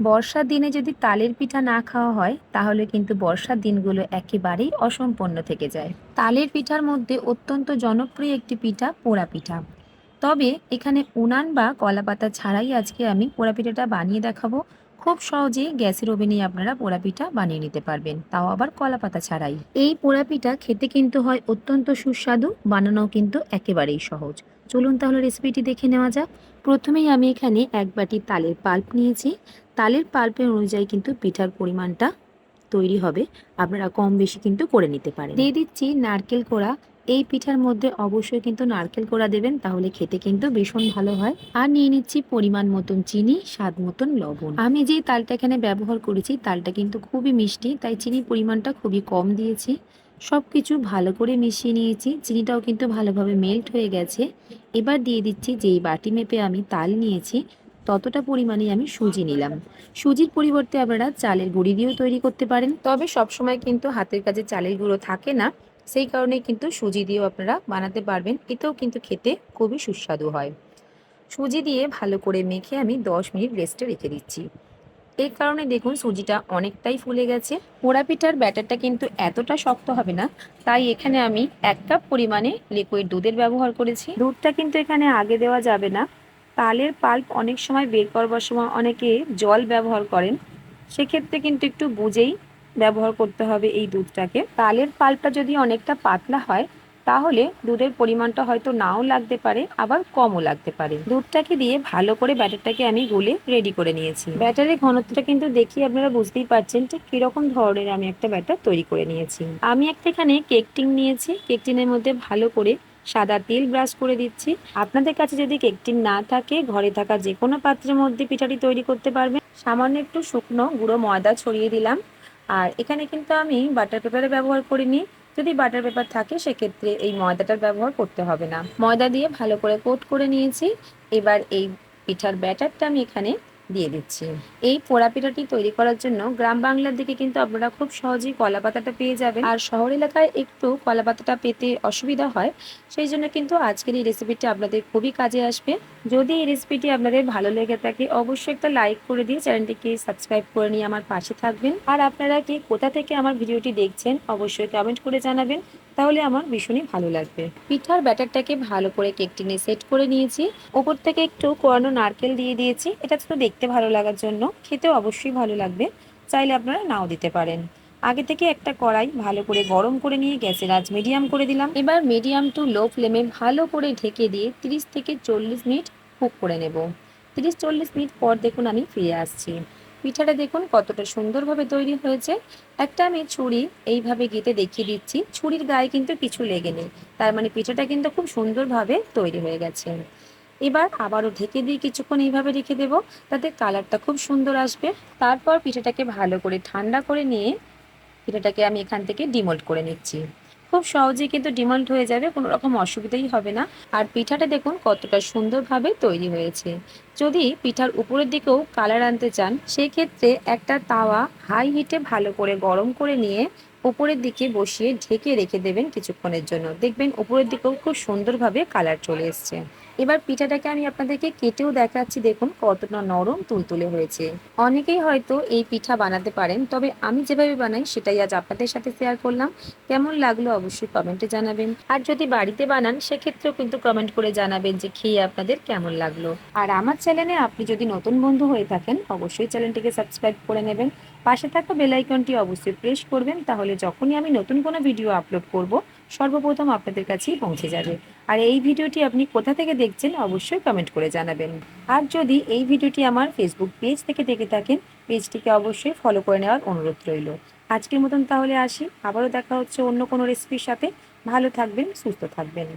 বর্ষার দিনে যদি তালের পিঠা না খাওয়া হয়, তাহলে কিন্তু বর্ষার দিনগুলো একেবারেই অসম্পন্ন থেকে যায়। তালের পিঠার মধ্যে অত্যন্ত জনপ্রিয় একটি পিঠা পোড়া পিঠা। তবে এখানে উনান বা কলাপাতা ছাড়াই আজকে আমি পোড়া পিঠাটা বানিয়ে দেখাবো। খুব সহজেই গ্যাসের ওভেনে আপনারা পোড়া পিঠা বানিয়ে নিতে পারবেন। তাও আবার কলাপাতা ছাড়াই। এই পোড়া পিঠা খেতে কিন্তু হয় অত্যন্ত সুস্বাদু বানানো কিন্তু একেবারেই সহজ। চলুন তাহলে রেসিপিটি দেখে নেওয়া যাক। প্রথমেই আমি এখানে এক বাটি তালের পাল্প নিয়েছি। তালের পাল্পের অনুযায়ী কিন্তু পিঠার পরিমাণটা তৈরি হবে। আপনারা কম বেশি কিন্তু করে নিতে পারেন। দিয়ে দিচ্ছি নারকেল কোড়া এই পিঠার মধ্যে অবশ্যই কিন্তু নারকেল কোড়া দেবেন, তাহলে খেতে কিন্তু ভীষণ ভালো হয়। আর নিয়ে নিচ্ছি পরিমাণ মতন চিনি, স্বাদ মতন লবণ। আমি যে তালটা এখানে ব্যবহার করেছি, তালটা কিন্তু খুবই মিষ্টি, তাই চিনির পরিমাণটা খুবই কম দিয়েছি। সব কিছু ভালো করে মিশিয়ে নিয়েছি, চিনিটাও কিন্তু ভালোভাবে মেল্ট হয়ে গেছে। এবার দিয়ে দিচ্ছি যেই বাটি মেপে আমি তাল নিয়েছি, ততটা পরিমাণে আমি সুজি নিলাম। সুজির পরিবর্তে আপনারা চালের গুঁড়ি দিয়েও তৈরি করতে পারেন। তবে সবসময় কিন্তু হাতের কাছে চালের গুঁড়ো থাকে না। সেই কারণে কিন্তু সুজি দিয়েও আপনারা বানাতে পারবেন। এতেও কিন্তু খেতে খুবই সুস্বাদু হয়। সুজি দিয়ে ভালো করে মেখে আমি দশ মিনিট রেস্টে রেখে দিচ্ছি। এই কারণে দেখুন সুজিটা অনেকটাই ফুলে গেছে। পোড়া পিঠার ব্যাটারটা কিন্তু এতটা শক্ত হবে না, তাই এখানে আমি এক কাপ পরিমাণে লিকুইড দুধের ব্যবহার করেছি। দুধটা কিন্তু এখানে আগে দেওয়া যাবে না। তালের পাল্প অনেক সময় বের করবার সময় অনেকে জল ব্যবহার করেন। সেক্ষেত্রে কিন্তু একটু বুঝেই ব্যবহার করতে হবে এই দুধটাকে। তালের পাল্পটা যদি অনেকটা পাতলা হয়, তাহলে দুধের পরিমাণটা হয়তো নাও লাগতে পারে, আবার কমও লাগতে পারে। দুধটাকে দিয়ে ভালো করে ব্যাটারটাকে আমি গুলে রেডি করে নিয়েছি। ব্যাটারের ঘনত্বটা কিন্তু দেখি আপনারা বুঝতেই পারছেন যে কীরকম ধরনের আমি একটা ব্যাটার তৈরি করে নিয়েছি। আমি একটা এখানে কেক টিন নিয়েছি। কেক টিনের মধ্যে ভালো করে সাদা তেল ব্রাশ করে দিচ্ছি। আপনাদের কাছে যদি কেক টিন না থাকে, ঘরে থাকা যে কোনো পাত্রের মধ্যে পিঠাটি তৈরি করতে পারবেন। সামান্য একটু শুকনো, গুঁড়ো ময়দা ছড়িয়ে দিলাম। আর এখানে কিন্তু আমি বাটার পেপারে ব্যবহার করিনি। যদি বাটার পেপার থাকে, সেক্ষেত্রে এই ময়দাটার ব্যবহার করতে হবে না। ময়দা দিয়ে ভালো করে কোট করে নিয়েছি। এবার এই পিঠার ব্যাটারটা আমি এখানে দিয়ে দিচ্ছি। এই পোড়া পিঠাটি তৈরি করার জন্য গ্রাম বাংলার দিকে কিন্তু আপনারা খুব সহজেই কলা পাতাটা পেয়ে যাবেন। আর শহর এলাকায় একটু কলা পাতাটা পেতে অসুবিধা হয়, সেই জন্য কিন্তু আজকের এই রেসিপিটি আপনাদের খুবই কাজে আসবে। যদি এই রেসিপিটি আপনাদের ভালো লেগে থাকে, অবশ্যই একটা লাইক করে দিয়ে চ্যানেলটিকে সাবস্ক্রাইব করে নিয়ে আমার পাশে থাকবেন। আর আপনারা কি কোথা থেকে আমার ভিডিওটি দেখছেন, অবশ্যই কমেন্ট করে জানাবেন। তাহলে আমার ভীষণই ভালো লাগবে। পিঠার ব্যাটারটাকে ভালো করে কেক টিনে সেট করে নিয়েছি। ওপর থেকে একটু কোয়ানো নারকেল দিয়ে দিয়েছি। এটা তো দেখতে ভালো লাগার জন্য। খেতেও অবশ্যই ভালো লাগবে। চাইলে আপনারা নাও দিতে পারেন। আগে থেকে একটা কড়াই ভালো করে গরম করে নিয়ে গ্যাসের আজ মিডিয়াম করে দিলাম। এবার মিডিয়াম টু লো ফ্লেমে ভালো করে ঢেকে দিয়ে 30 থেকে চল্লিশ মিনিট কুক করে নেব। তিরিশ চল্লিশ মিনিট পর দেখুন আমি ফিরে আসছি। পিঠাটা দেখুন কতটা সুন্দরভাবে তৈরি হয়েছে। একটা আমি ছুরি এইভাবে গেঁথে দেখিয়ে দিচ্ছি। ছুরির গায়ে কিন্তু কিছু লেগে নেই। তার মানে পিঠাটা কিন্তু খুব সুন্দরভাবে তৈরি হয়ে গেছে। এবার আবারও ঢেকে দিয়ে কিছুক্ষণ এইভাবে রেখে দেব। তাতে কালারটা খুব সুন্দর আসবে। তারপর পিঠাটাকে ভালো করে ঠান্ডা করে নিয়ে পিঠাটাকে আমি এখান থেকে ডিমোল্ড করে নিচ্ছি। খুব সহজেই কিন্তু ডিমোল্ড হয়ে যাবে, কোনো রকম অসুবিধাই হবে না। আর পিঠাটা দেখুন কতটা সুন্দরভাবে তৈরি হয়েছে। যদি পিঠার উপরের দিকেও কালার আনতে চান, সেক্ষেত্রে একটা তাওয়া হাই হিটে ভালো করে গরম করে নিয়ে উপরের দিকে বসিয়ে ঢেকে রেখে দেবেন কিছুক্ষণের জন্য। দেখবেন উপরের দিকেও খুব সুন্দরভাবে কালার চলে এসছে। এবার পিঠাটাকে আমি আপনাদেরকে কেটেও দেখাচ্ছি। দেখুন কতটা নরম তুলতুলে হয়েছে। অনেকেই হয়তো এই পিঠা বানাতে পারেন, তবে আমি যেভাবে বানাই সেটাই আজ আপনাদের সাথে শেয়ার করলাম। কেমন লাগল অবশ্যই কমেন্টে জানাবেন। আর যদি বাড়িতে বানান, সেক্ষেত্রেও কিন্তু কমেন্ট করে জানাবেন যে খেয়ে আপনাদের কেমন লাগল। আর আমার চ্যানেলে আপনি যদি নতুন বন্ধু হয়ে থাকেন, অবশ্যই চ্যানেলটিকে সাবস্ক্রাইব করে নেবেন। পাশে থাকা বেল আইকনটি অবশ্যই প্রেস করবেন, তাহলে যখনই আমি নতুন কোনো ভিডিও আপলোড করব, সর্বপ্রথম আপনাদের কাছেই পৌঁছে যাবে। আর এই ভিডিওটি আপনি কোথা থেকে দেখছেন, অবশ্যই কমেন্ট করে জানাবেন। আর যদি এই ভিডিওটি আমার ফেসবুক পেজ থেকে দেখে থাকেন, পেজটিকে অবশ্যই ফলো করে নেওয়ার অনুরোধ রইল। আজকের মতন তাহলে আসি, আবারও দেখা হচ্ছে অন্য কোনো রেসিপির সাথে। ভালো থাকবেন, সুস্থ থাকবেন।